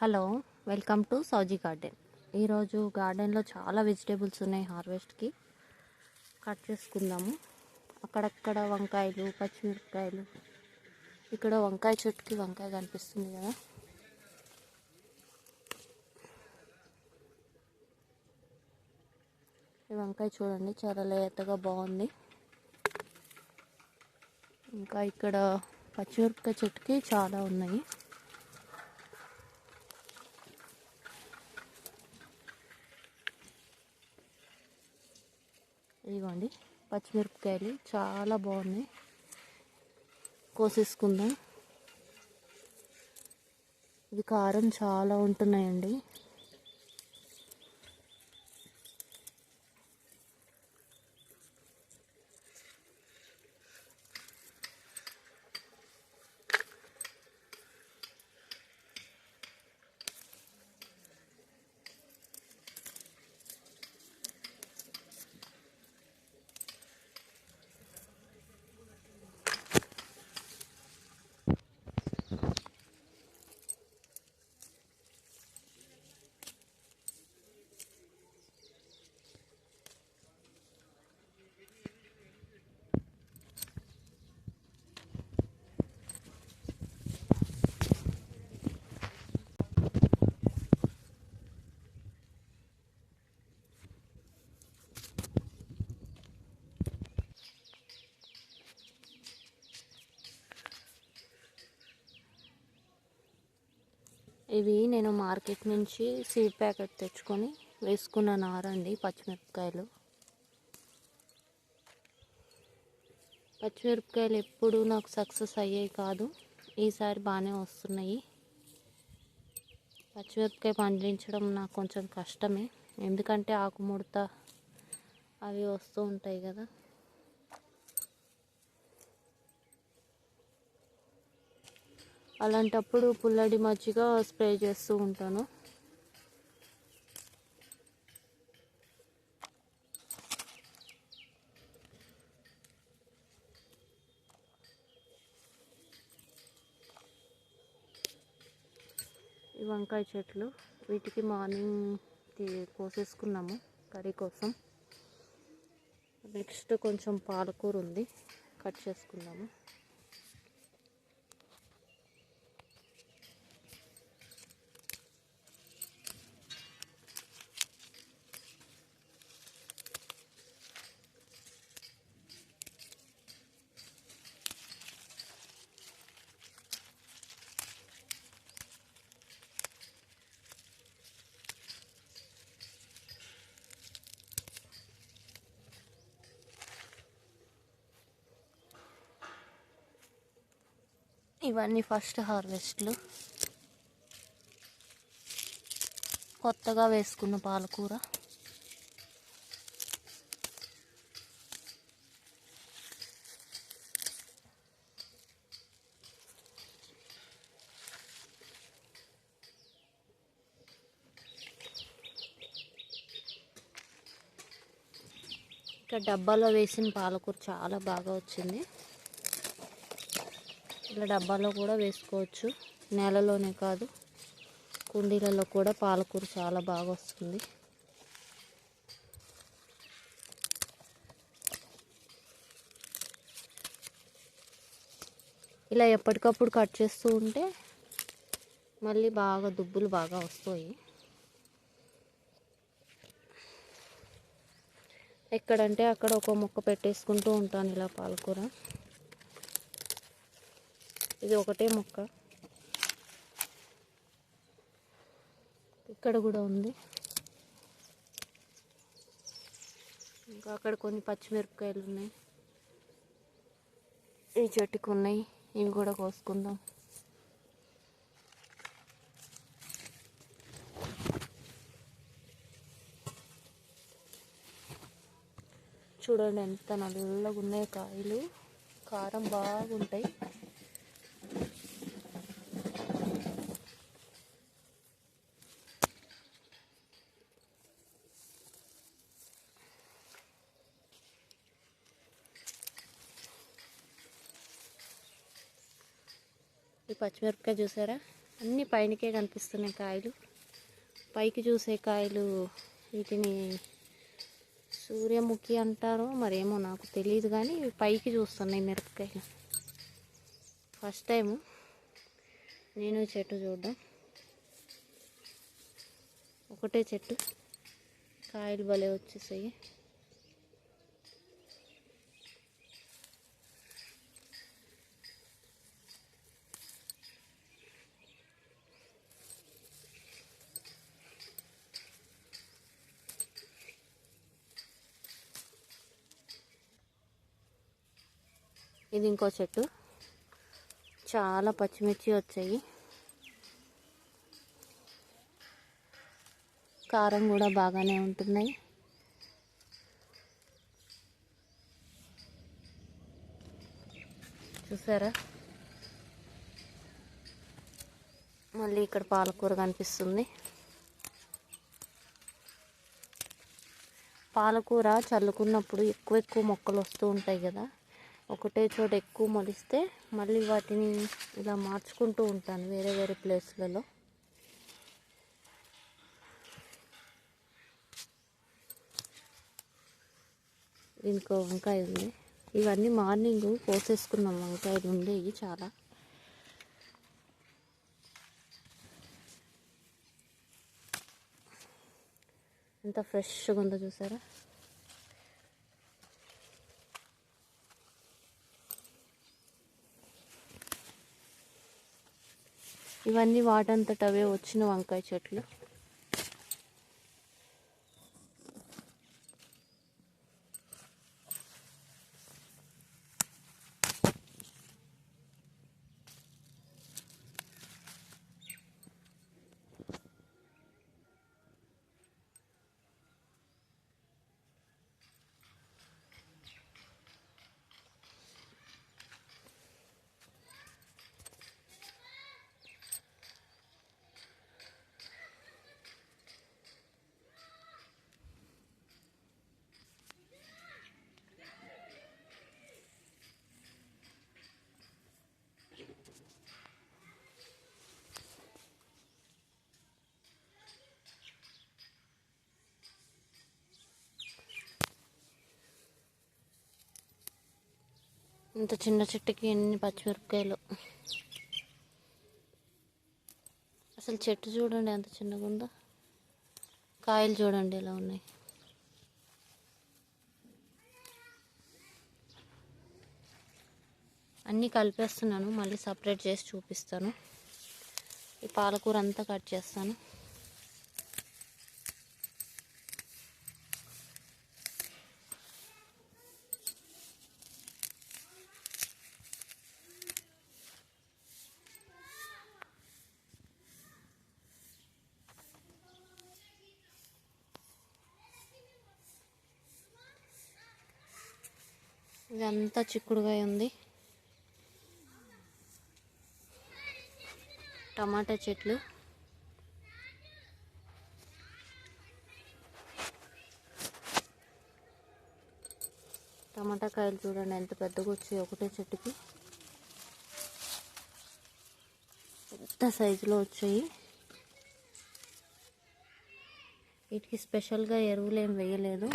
Hello welcome to Souji garden. ఈరోజు గార్డెన్లో చాలా వెజిటేబుల్స్ ఉన్నాయి హార్వెస్ట్కి. కట్ చేసుకుందాము. అక్కడక్కడ వంకాయలు పచ్చిమిరపకాయలు ఇక్కడ వంకాయ చెట్టుకి వంకాయ కనిపిస్తుంది కదా. ఈ వంకాయ చూడండి చాలా లేతగా బాగుంది. ఇంకా ఇక్కడ పచ్చిమిరపకాయ చెట్టుకి చాలా ఉన్నాయి. అండి. పచ్చిమిరపకాయలు చాలా బాగున్నాయి. కోసేసుకుందాం. ఇది కారం చాలా ఉంటున్నాయండి. ఇవి నేను మార్కెట్ నుంచి సీడ్ ప్యాకెట్ తెచ్చుకొని వేసుకున్న నారండి పచ్చిమిరపకాయలు. పచ్చిమిరపకాయలు ఎప్పుడు నాకు సక్సెస్ అయ్యాయి కాదు ఈసారి బాగానే వస్తున్నాయి. పచ్చిమిరపకాయ పండించడం నాకు కొంచెం కష్టమే ఎందుకంటే ఆకుముడత అవి వస్తూ ఉంటాయి కదా. అలాంటప్పుడు పుల్లడి మజ్జిగ స్ప్రే చేస్తూ ఉంటాను. ఈ వంకాయ చెట్లు వీటికి మార్నింగ్ కోసేసుకున్నాము కర్రీ కోసం. నెక్స్ట్ కొంచెం పాలకూర ఉంది కట్ చేసుకున్నాము. ఇవన్నీ ఫస్ట్ హార్వెస్ట్లు. కొత్తగా వేసుకున్న పాలకూర. ఇక్కడ డబ్బాలో వేసిన పాలకూర చాలా బాగా వచ్చింది. ఇలా డబ్బాలో కూడా వేసుకోవచ్చు. నేలలోనే కాదు. కుండీలలో కూడా పాలకూర చాలా బాగా వస్తుంది. ఇలా ఎప్పటికప్పుడు కట్ చేస్తూ ఉంటే మళ్ళీ బాగా దుబ్బులు బాగా వస్తాయి. ఎక్కడంటే అక్కడ ఒక మొక్క పెట్టేసుకుంటూ ఉంటాను ఇలా పాలకూర. ఇది ఒకటే మొక్క. ఇక్కడ కూడా ఉంది. ఇంకా అక్కడ కొన్ని పచ్చిమిరపకాయలు ఉన్నాయి. ఈ చెట్టుకు ఉన్నాయి. ఇవి కూడా కోసుకుందాం. చూడండి ఎంత నల్లగా ఉన్నాయి కాయలు. కారం బాగుంటాయి. పచ్చిమిరపకాయ చూసారా? అన్నీ పైనకే కనిపిస్తున్నాయి కాయలు. పైకి చూసే కాయలు వీటిని సూర్యముఖి అంటారో మరేమో నాకు తెలియదు కానీ ఇవి పైకి చూస్తున్నాయి మిరపకాయలు. ఫస్ట్ టైము నేను చెట్టు చూడడం. ఒకటే చెట్టు. కాయలు భలే వచ్చేసాయి. ఇది ఇంకో చెట్టు. చాలా పచ్చిమిర్చి వచ్చాయి. కారం కూడా బాగానే ఉంటున్నాయి. చూసారా? మళ్ళీ ఇక్కడ పాలకూర కనిపిస్తుంది. పాలకూర చల్లుకున్నప్పుడు ఎక్కువ ఎక్కువ మొక్కలు వస్తూ ఉంటాయి కదా. ఒకటే చోట ఎక్కువ మొలిస్తే మళ్ళీ వాటిని ఇలా మార్చుకుంటూ ఉంటాను వేరే వేరే ప్లేస్లలో. ఇంకో వంకాయ ఉంది. ఇవన్నీ మార్నింగ్ కోసేసుకున్నాం వంకాయలు ఉండేవి చాలా. ఎంత ఫ్రెష్గా ఉందో చూసారా? ఇవన్నీ వాటంతట అవే వచ్చిన వంకాయ చెట్లు. ఇంత చిన్న చెట్టుకి ఎన్ని పచ్చిమిరపకాయలు? అసలు చెట్టు చూడండి ఎంత చిన్నగా ఉందో. కాయలు చూడండి ఎలా ఉన్నాయి. అన్నీ కలిపేస్తున్నాను మళ్ళీ సపరేట్ చేసి చూపిస్తాను. ఈ పాలకూర అంతా కట్ చేస్తాను. ఇదంతా చిక్కుడుగా ఉంది. టమాటా చెట్లు. టమాటా కాయలు చూడండి ఎంత పెద్దగా వచ్చాయి ఒకటే చెట్టుకి. పెద్ద సైజులో వచ్చాయి. వీటికి స్పెషల్గా ఎరువులు ఏం వేయలేదు.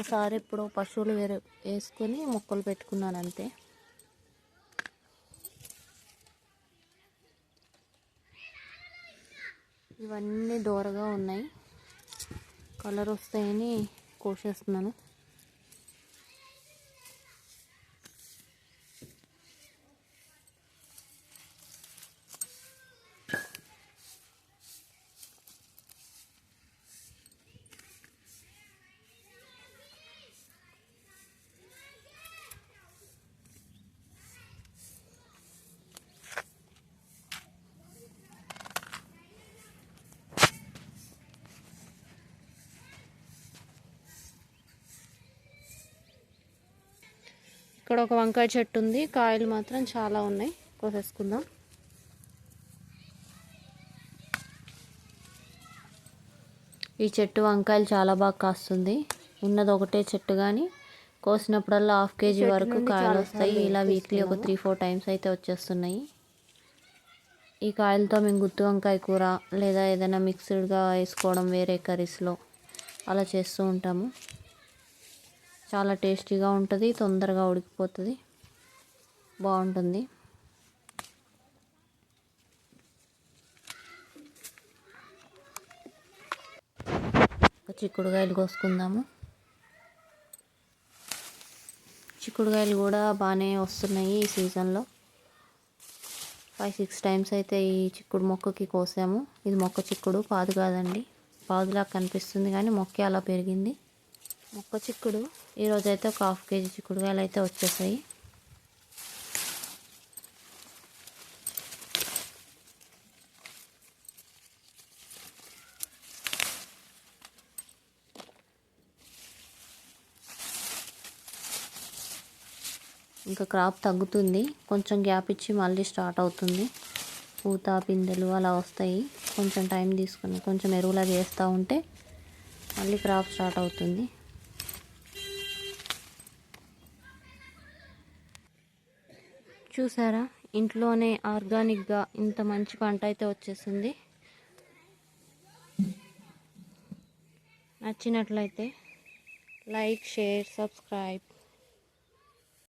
ఒక్కసారి ఇప్పుడు పశువులు వేరే వేసుకొని మొక్కలు పెట్టుకున్నాను అంతే. ఇవన్నీ దూరగా ఉన్నాయి. కలర్ వస్తాయని కోసేస్తున్నాను. ఇక్కడ ఒక వంకాయ చెట్టు ఉంది. కాయలు మాత్రం చాలా ఉన్నాయి. కోసేసుకుందాం. ఈ చెట్టు వంకాయలు చాలా బాగా కాస్తుంది. ఉన్నది ఒకటే చెట్టు కానీ కోసినప్పుడల్లా హాఫ్ కేజీ వరకు కాయలు వస్తాయి. ఇలా వీక్లీ ఒక త్రీ ఫోర్ టైమ్స్ అయితే వచ్చేస్తున్నాయి. ఈ కాయలతో మేము గుత్తి వంకాయ కూర లేదా ఏదైనా మిక్స్డ్గా వేసుకోవడం వేరే కర్రీస్లో అలా చేస్తూ ఉంటాము. చాలా టేస్టీగా ఉంటుంది తొందరగా ఉడికిపోతుంది. బాగుంటుంది. ఒక చిక్కుడుకాయలు కోసుకుందాము. చిక్కుడుకాయలు కూడా బాగానే వస్తున్నాయి ఈ సీజన్లో. ఫైవ్ సిక్స్ టైమ్స్ అయితే ఈ చిక్కుడు మొక్కకి కోసాము. ఇది మొక్క చిక్కుడు పాదు కాదండి. పాదులా కనిపిస్తుంది కానీ మొక్క అలా పెరిగింది. మొక్క చిక్కుడు. ఈరోజు అయితే ఒక హాఫ్ కేజీ చిక్కుడుకాయలు అయితే వచ్చేసాయి. ఇంకా క్రాప్ తగ్గుతుంది. కొంచెం గ్యాప్ ఇచ్చి మళ్ళీ స్టార్ట్ అవుతుంది. పూత పిందెలు అలా వస్తాయి. కొంచెం టైం తీసుకుని కొంచెం ఎరువులా చేస్తూ ఉంటే మళ్ళీ క్రాప్ స్టార్ట్ అవుతుంది. చూసారా? ఇంట్లోనే ఆర్గానిక్గా ఇంత మంచి పంట అయితే వచ్చేసింది. నచ్చినట్లయితే లైక్ షేర్ సబ్స్క్రైబ్.